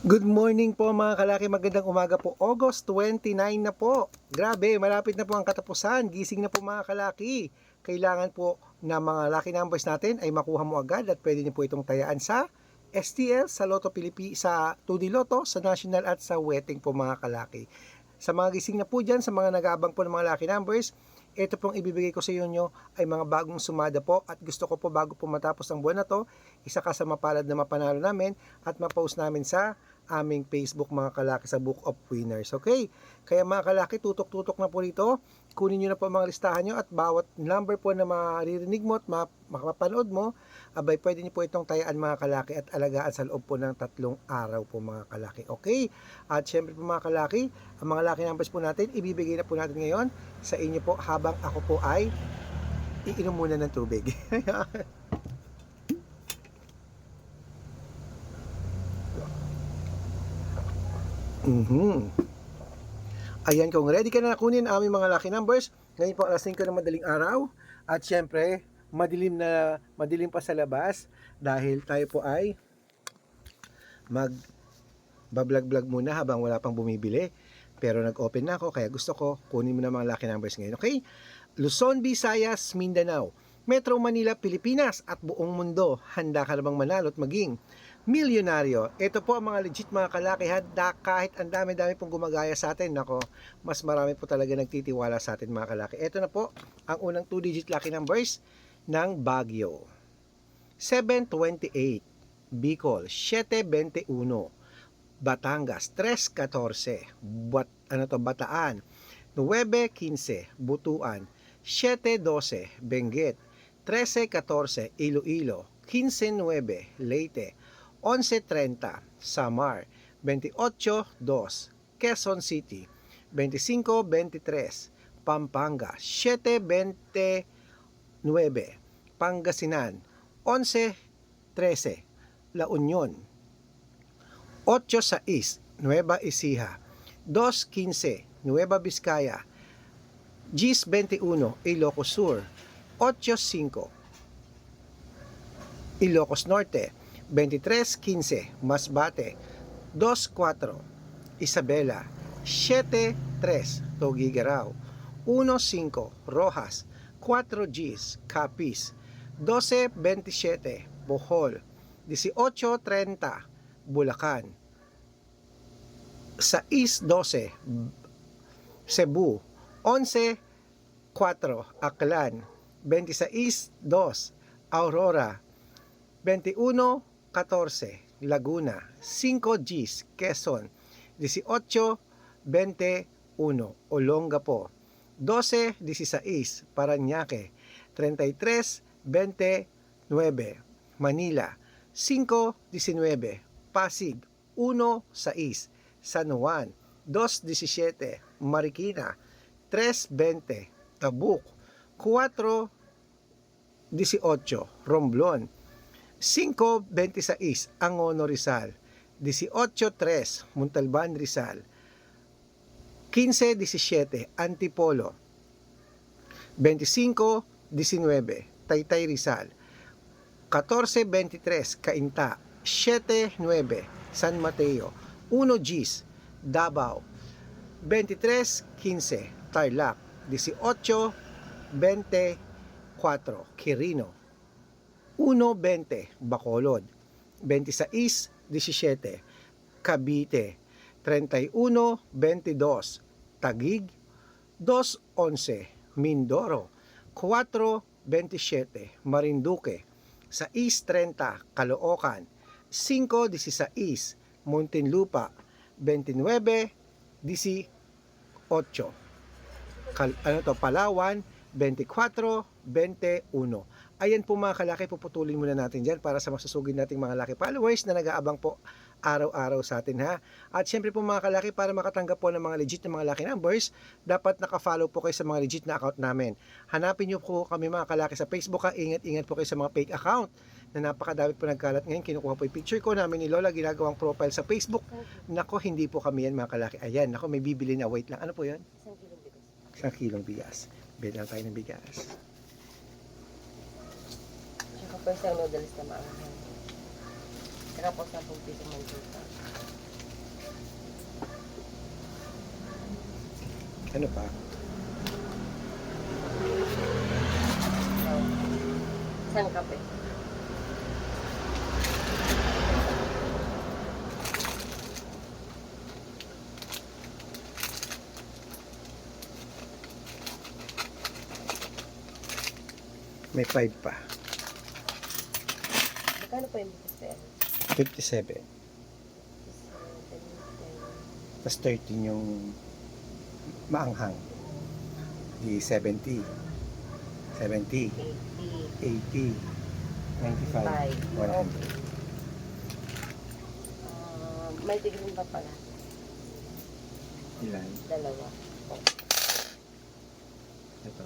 Good morning po mga kalaki, magandang umaga po. August 29 na po. Grabe, malapit na po ang katapusan. Gising na po mga kalaki. Kailangan po na mga lucky numbers natin ay makuha mo agad at pwede niyo po itong tayaan sa STL, sa Lotto Pilipi, sa 2D Lotto, sa National at sa Wedding po mga kalaki. Sa mga gising na po dyan, sa mga nag-aabang po ng mga lucky numbers, ito pong ibibigay ko sa inyo ay mga bagong sumada po at gusto ko po bago po matapos ang buwan na to, isa ka sa mapalad na mapanalo namin at mapost namin sa aming Facebook mga kalaki sa Book of Winners. Okay? Kaya mga kalaki, tutok-tutok na po dito. Kunin nyo na po mga listahan nyo at bawat number po na maririnig mo at ma- makapanood mo, abay pwede nyo po itong tayaan mga kalaki at alagaan sa loob po ng tatlong araw po mga kalaki. Okay? At syempre po mga kalaki, ang mga lucky numbers po natin, ibibigay na po natin ngayon sa inyo po habang ako po ay iinom muna ng tubig. Mhm. Ayan, kung ready ka na kunin ang aming mga lucky numbers, ngayon po alas 5 ng madaling araw. At syempre, madilim na madilim pa sa labas dahil tayo po ay mag bablog-vlog muna habang wala pang bumibili. Pero nag-open na ako kaya gusto ko kunin mo na mga lucky numbers ngayon. Okay? Luzon, Visayas, Mindanao, Metro Manila, Pilipinas at buong mundo. Handa ka na bang manalo at maging milyonaryo. Ito po ang mga legit mga kalaki handa kahit ang dami-dami pong gumagaya sa atin. Nako, mas marami po talaga nagtitiwala sa atin mga kalaki. Ito na po ang unang 2-digit lucky numbers ng Baguio. 728, Bicol, 721, Batangas, 314, Bat, ano to, Bataan, 915, Butuan, 712, Benguet, 1314, Iloilo, 159, Leyte, 11.30 Samar, 28.2 Quezon City, 25.23 Pampanga, 7.29 Pangasinan, 11.13 La Union, 8.6 Nueva Ecija, 2.15 Nueva Vizcaya, GIS 21 Ilocos Sur, 8.5 Ilocos Norte, 23.15 Masbate 2.4 Isabela. 7.3 Togigaraw. 1.5 Rojas. 4 Gs Capiz. 12.27 Bohol. 18.30 Bulacan. 6.12 Cebu. 11.4 Aklan 26.2 Aurora 21.14 Laguna 5 Gs Quezon 18.21 Olongapo 12.16 Paranaque 33.29 Manila 5.19 Pasig 1.6 San Juan 2.17 Marikina 3.20 Tabuk 4.18 Romblon 5.26 Angono Rizal. 18.3 Montalban Rizal. 15.17 Antipolo. 25.19 Taytay Rizal. 14.23 Cainta. 7.9 San Mateo. 1 Gis Davao. 23.15 Tarlac. 18.24 Quirino 1.20 Bacolod. 26.17 Cavite. 31.22 Tagig 2.11 Mindoro. 4.27 Marinduque. 6.30 Caloocan. 5.16 Muntinlupa. 29.18 Kal, ano to, Palawan 24.21 Ayan po mga kalaki, puputulin muna natin dyan para sa masusugin nating mga laki followers na nag-aabang po araw-araw sa atin ha. At syempre po mga kalaki, para makatanggap po ng mga legit na mga laki numbers, dapat naka-follow po kayo sa mga legit na account namin. Hanapin nyo po kami mga kalaki sa Facebook ha. Ingat-ingat po kayo sa mga fake account na napakadami po nagkalat ngayon. Kinukuha po yung picture ko namin ni Lola, ginagawang profile sa Facebook. Nako, hindi po kami yan mga kalaki. Ayan, nako, may bibili na. Wait lang, ano po yan? Isang kilong bigas. Isang kilong bigas. Bili lang tayo ng bigas po sa noodles na maanghang. Saka po 10 piso mantika. Ano pa? So, isang kape. May 5 pa. Magkano pa yung bukas 57. Tapos 13 yung maanghang. Di 70. 70. 80. 80. 95. 100. Ah, may tignan pa pala. Ilan? Dalawa. Ito.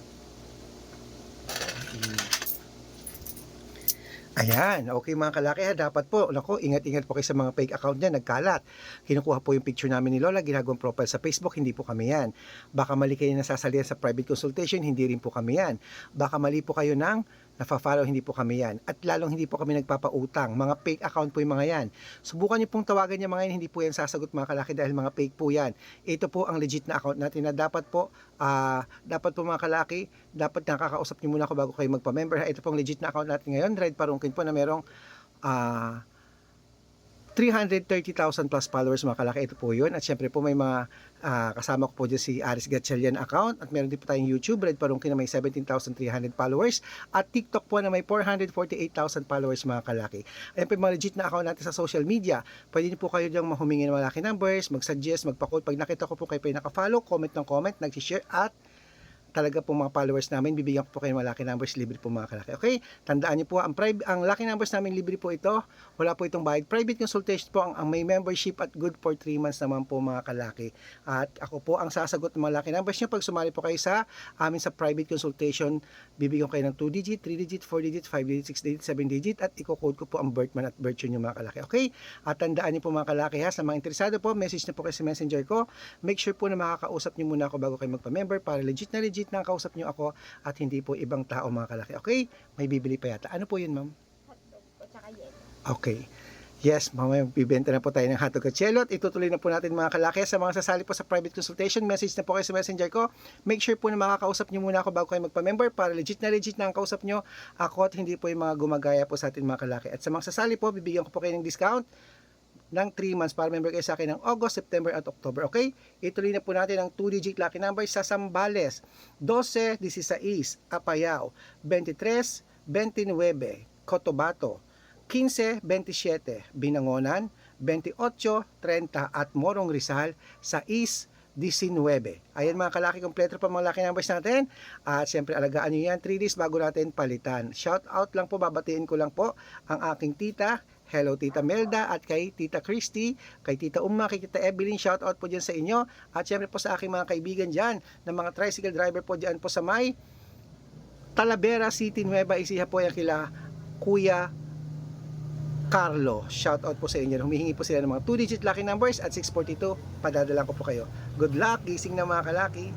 Ayan, okay mga kalaki ha, dapat po, nako, ingat-ingat po kayo sa mga fake account niya, nagkalat. Kinukuha po yung picture namin ni Lola, ginagawang profile sa Facebook, hindi po kami yan. Baka mali kayo nasasalihan sa private consultation, hindi rin po kami yan. Baka mali po kayo ng nafa-follow, hindi po kami yan. At lalong hindi po kami nagpapautang. Mga fake account po yung mga yan. Subukan niyo pong tawagan yung mga yan, hindi po yan sasagot mga kalaki dahil mga fake po yan. Ito po ang legit na account natin na dapat po, ah, dapat po mga kalaki, dapat nakakausap niyo muna ako bago kayo magpa-member. Ito pong legit na account natin ngayon, Red Parungkin po na merong ah 330,000 plus followers mga kalaki. Ito po yun. At syempre po may mga ah, kasama ko po dyan si Aris Gatchalian account. At meron din po tayong YouTube, Red Parungkin na may 17,300 followers. At TikTok po na may 448,000 followers mga kalaki. Ayan po yung mga legit na account natin sa social media. Pwede niyo po kayo dyan mahumingi ng malaki numbers, mag-suggest, magpa-call. Pag nakita ko po kayo pa yung naka-follow, comment ng comment, nag-share at talaga po mga followers namin, bibigyan ko po kayo ng malaki numbers, libre po mga kalaki. Okay? Tandaan niyo po, ang, private, ang lucky numbers namin, libre po ito. Wala po itong bayad. Private consultation po, ang, ang may membership at good for 3 months naman po mga kalaki. At ako po ang sasagot ng mga lucky numbers niyo pag sumali po kayo sa amin sa private consultation. Bibigyan ko kayo ng 2 digit, 3 digit, 4 digit, 5 digit, 6 digit, 7 digit at i-code ko po ang birth month at birth year niyo mga kalaki. Okay? At tandaan niyo po mga kalaki ha, sa mga interesado po, message na po kayo sa messenger ko. Make sure po na makakausap niyo muna ako bago kayo magpa-member para legit na legit na kausap niyo ako at hindi po ibang tao mga kalaki. Okay? May bibili pa yata. Ano po yun, ma'am? Okay. Yes, mamaya bibenta na po tayo ng hotdog at cello at itutuloy na po natin mga kalaki sa mga sasali po sa private consultation. Message na po kayo sa messenger ko. Make sure po na makakausap nyo muna ako bago kayo magpa-member para legit na legit na ang kausap nyo. Ako at hindi po yung mga gumagaya po sa atin mga kalaki. At sa mga sasali po, bibigyan ko po kayo ng discount ng 3 months para member kayo sa akin ng August, September at October. Okay? Ituloy na po natin ang 2-digit lucky number sa Sambales. 12, 16, Apayao, 23, 29, Cotabato, 15, 27, Binangonan, 28, 30 at Morong Rizal sa East 19. Ayan mga kalaki, kompleto pa mga laki numbers natin. At siyempre alagaan nyo yan 3 days bago natin palitan. Shout out lang po, babatiin ko lang po ang aking tita. Hello Tita Melda at kay Tita Christy, kay Tita Uma, kay Tita Evelyn, shout out po dyan sa inyo. At syempre po sa aking mga kaibigan dyan, ng mga tricycle driver po dyan po sa may Talavera City, Nueva Ecija po yan kila Kuya Carlo. Shout out po sa inyo. Humihingi po sila ng mga 2-digit lucky numbers at 642. Padadala ko po kayo. Good luck, gising na mga kalaki.